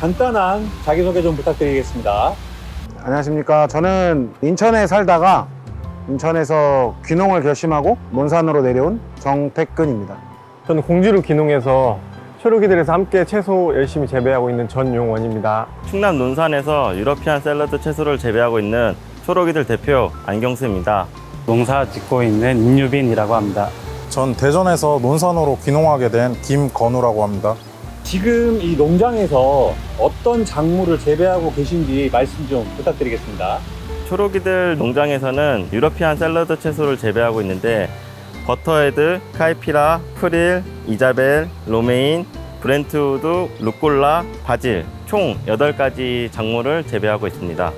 간단한 자기소개 좀 부탁드리겠습니다. 안녕하십니까. 저는 인천에 살다가 인천에서 귀농을 결심하고 논산으로 내려온 정택근입니다. 저는 공주를 귀농해서 초록이들에서 함께 채소 열심히 재배하고 있는 전용원입니다. 충남 논산에서 유러피안 샐러드 채소를 재배하고 있는 초록이들 대표 안경수입니다. 농사 짓고 있는 임유빈이라고 합니다. 전 대전에서 논산으로 귀농하게 된 김건우라고 합니다. 지금 이 농장에서 어떤 작물을 재배하고 계신지 말씀 좀 부탁드리겠습니다. 초록이들 농장에서는 유러피안 샐러드 채소를 재배하고 있는데 버터헤드, 카이피라, 프릴, 이자벨, 로메인, 브렌트우드, 루꼴라, 바질 총 8가지 작물을 재배하고 있습니다.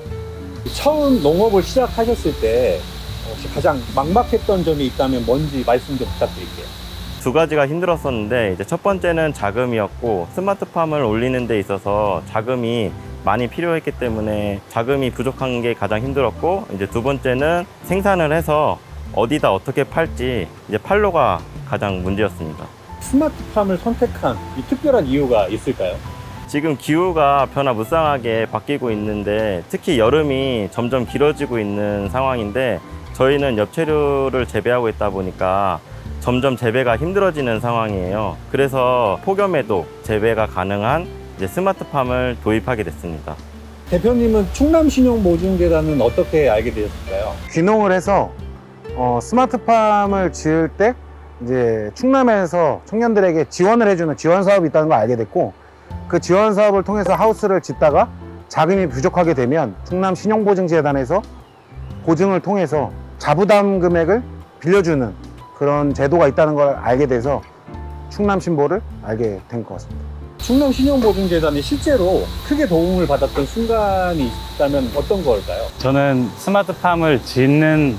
처음 농업을 시작하셨을 때 혹시 가장 막막했던 점이 있다면 뭔지 말씀 좀 부탁드릴게요. 두 가지가 힘들었었는데 이제 첫 번째는 자금이었고 스마트팜을 올리는 데 있어서 자금이 많이 필요했기 때문에 자금이 부족한 게 가장 힘들었고 이제 두 번째는 생산을 해서 어디다 어떻게 팔지 이제 팔로가 가장 문제였습니다. 스마트팜을 선택한 이 특별한 이유가 있을까요? 지금 기후가 변화무쌍하게 바뀌고 있는데 특히 여름이 점점 길어지고 있는 상황인데 저희는 엽채류를 재배하고 있다 보니까 점점 재배가 힘들어지는 상황이에요. 그래서 폭염에도 재배가 가능한 이제 스마트팜을 도입하게 됐습니다. 대표님은 충남신용보증재단은 어떻게 알게 되셨을까요? 귀농을 해서 어, 스마트팜을 지을 때 이제 충남에서 청년들에게 지원을 해주는 지원 사업이 있다는 걸 알게 됐고 그 지원 사업을 통해서 하우스를 짓다가 자금이 부족하게 되면 충남 신용보증재단에서 보증을 통해서 자부담 금액을 빌려주는 그런 제도가 있다는 걸 알게 돼서 충남 신보를 알게 된 것 같습니다. 충남 신용보증재단이 실제로 크게 도움을 받았던 순간이 있다면 어떤 걸까요? 저는 스마트팜을 짓는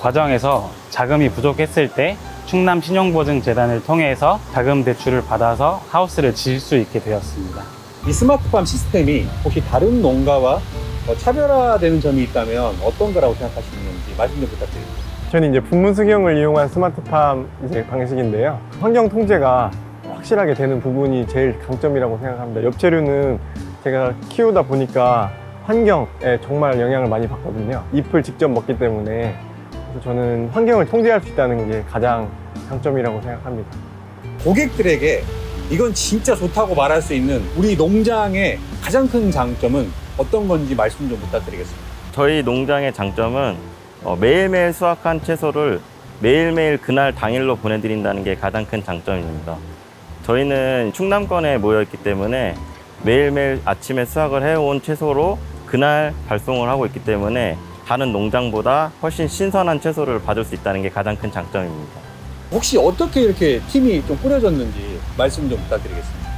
과정에서 자금이 부족했을 때 충남 신용보증재단을 통해서 자금 대출을 받아서 하우스를 지을 수 있게 되었습니다. 이 스마트팜 시스템이 혹시 다른 농가와 어, 차별화되는 점이 있다면 어떤 거라고 생각하시는지 말씀 좀 부탁드립니다. 저는 이제 분무수경을 이용한 스마트팜 이제 방식인데요. 환경 통제가 확실하게 되는 부분이 제일 강점이라고 생각합니다. 엽채류는 제가 키우다 보니까 환경에 정말 영향을 많이 받거든요. 잎을 직접 먹기 때문에 그래서 저는 환경을 통제할 수 있다는 게 가장 장점이라고 생각합니다. 고객들에게 이건 진짜 좋다고 말할 수 있는 우리 농장의 가장 큰 장점은 어떤 건지 말씀 좀 부탁드리겠습니다. 저희 농장의 장점은 어, 매일매일 수확한 채소를 매일매일 그날 당일로 보내드린다는 게 가장 큰 장점입니다. 저희는 충남권에 모여있기 때문에 매일매일 아침에 수확을 해온 채소로 그날 발송을 하고 있기 때문에 다른 농장보다 훨씬 신선한 채소를 받을 수 있다는 게 가장 큰 장점입니다. 혹시 어떻게 이렇게 팀이 좀 꾸려졌는지 말씀 좀 부탁드리겠습니다.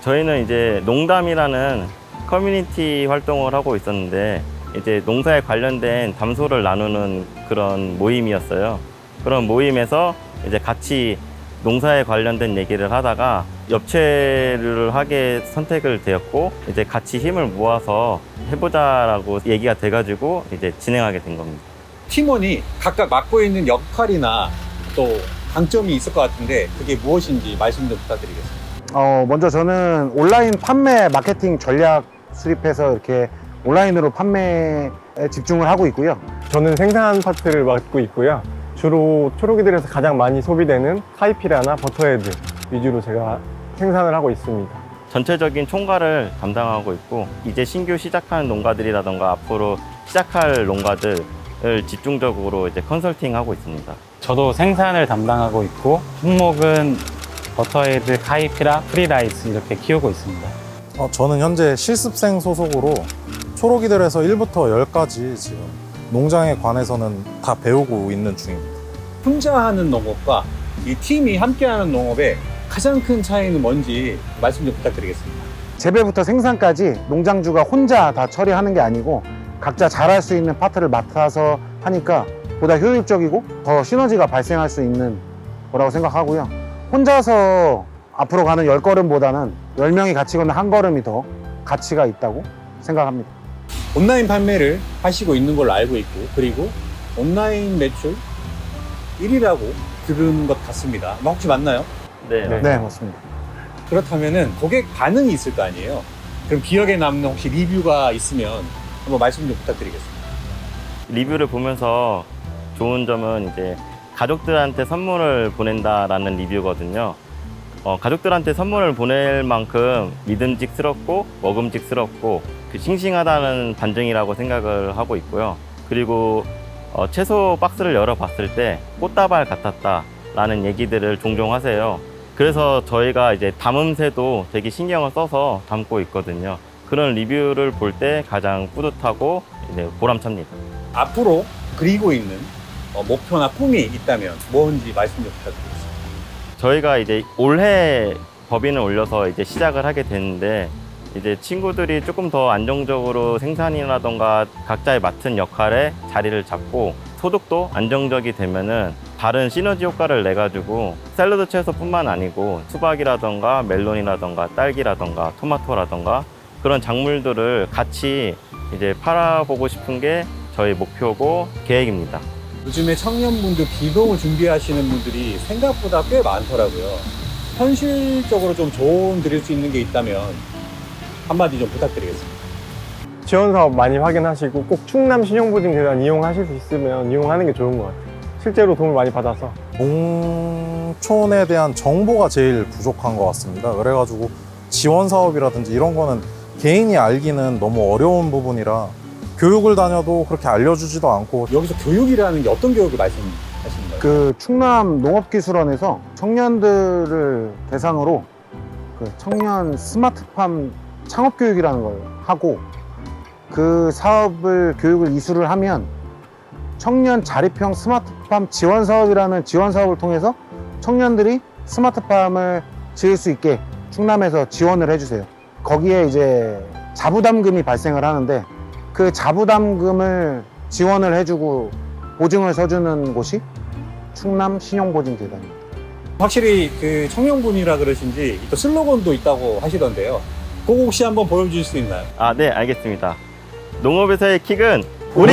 저희는 이제 농담이라는 커뮤니티 활동을 하고 있었는데 이제 농사에 관련된 담소를 나누는 그런 모임이었어요. 그런 모임에서 이제 같이 농사에 관련된 얘기를 하다가 엽채를 하게 선택을 되었고 이제 같이 힘을 모아서 해보자라고 얘기가 돼가지고 이제 진행하게 된 겁니다. 팀원이 각각 맡고 있는 역할이나 또 강점이 있을 것 같은데 그게 무엇인지 말씀 좀 부탁드리겠습니다. 어, 먼저 저는 온라인 판매 마케팅 전략 수립해서 이렇게 온라인으로 판매에 집중을 하고 있고요. 저는 생산 파트를 맡고 있고요. 주로 초록이들에서 가장 많이 소비되는 카이피라나 버터헤드 위주로 제가 생산을 하고 있습니다. 전체적인 총괄을 담당하고 있고 이제 신규 시작하는 농가들이라던가 앞으로 시작할 농가들을 집중적으로 이제 컨설팅하고 있습니다. 저도 생산을 담당하고 있고 품목은 버터헤드, 카이피라, 프리라이스 이렇게 키우고 있습니다. 어, 저는 현재 실습생 소속으로 초록이들에서 1부터 10까지 지금 농장에 관해서는 다 배우고 있는 중입니다. 혼자 하는 농업과 이 팀이 함께하는 농업의 가장 큰 차이는 뭔지 말씀 좀 부탁드리겠습니다. 재배부터 생산까지 농장주가 혼자 다 처리하는 게 아니고 각자 잘할 수 있는 파트를 맡아서 하니까 보다 효율적이고 더 시너지가 발생할 수 있는 거라고 생각하고요. 혼자서 앞으로 가는 열걸음보다는 열명이 같이 걷는 한 걸음이 더 가치가 있다고 생각합니다. 온라인 판매를 하시고 있는 걸로 알고 있고 그리고 온라인 매출 1위라고 들은 것 같습니다. 아마 혹시 맞나요? 네. 네. 네, 맞습니다. 그렇다면은 고객 반응이 있을 거 아니에요? 그럼 기억에 남는 혹시 리뷰가 있으면 한번 말씀 좀 부탁드리겠습니다. 리뷰를 보면서 좋은 점은 이제 가족들한테 선물을 보낸다라는 리뷰거든요. 어, 가족들한테 선물을 보낼 만큼 믿음직스럽고 먹음직스럽고 그 싱싱하다는 반증이라고 생각을 하고 있고요. 그리고 어, 채소 박스를 열어봤을 때 꽃다발 같았다라는 얘기들을 종종 하세요. 그래서 저희가 이제 담음새도 되게 신경을 써서 담고 있거든요. 그런 리뷰를 볼 때 가장 뿌듯하고 보람찹니다. 앞으로 그리고 있는 어, 목표나 꿈이 있다면 뭔지 말씀 좀 부탁드리겠습니다. 저희가 이제 올해 법인을 올려서 이제 시작을 하게 됐는데 이제 친구들이 조금 더 안정적으로 생산이라던가 각자의 맡은 역할에 자리를 잡고 소득도 안정적이 되면은 다른 시너지 효과를 내 가지고 샐러드 채소뿐만 아니고 수박이라던가 멜론이라던가 딸기라던가 토마토라던가 그런 작물들을 같이 이제 팔아보고 싶은 게 저희 목표고 계획입니다. 요즘에 청년분들 비동을 준비하시는 분들이 생각보다 꽤 많더라고요. 현실적으로 좀 조언 드릴 수 있는 게 있다면 한마디 좀 부탁드리겠습니다. 지원 사업 많이 확인하시고 꼭 충남 신용보증 재단 이용하실 수 있으면 이용하는 게 좋은 것 같아요. 실제로 도움을 많이 받아서 농촌에 대한 정보가 제일 부족한 것 같습니다. 그래가지고 지원 사업이라든지 이런 거는 개인이 알기는 너무 어려운 부분이라 교육을 다녀도 그렇게 알려주지도 않고 여기서 교육이라는 게 어떤 교육을 말씀하시는 거예요? 그 충남 농업기술원에서 청년들을 대상으로 그 청년 스마트팜 창업교육이라는 걸 하고 그 사업을 교육을 이수를 하면 청년 자립형 스마트팜 지원 사업이라는 지원 사업을 통해서 청년들이 스마트팜을 지을 수 있게 충남에서 지원을 해주세요. 거기에 이제 자부담금이 발생을 하는데 그 자부담금을 지원을 해주고 보증을 서주는 곳이 충남 신용보증재단입니다. 확실히 그 청년분이라 그러신지 또 슬로건도 있다고 하시던데요. 그거 혹시 한번 보여주실 수 있나요? 아, 네, 알겠습니다. 농업에서의 킥은 우리!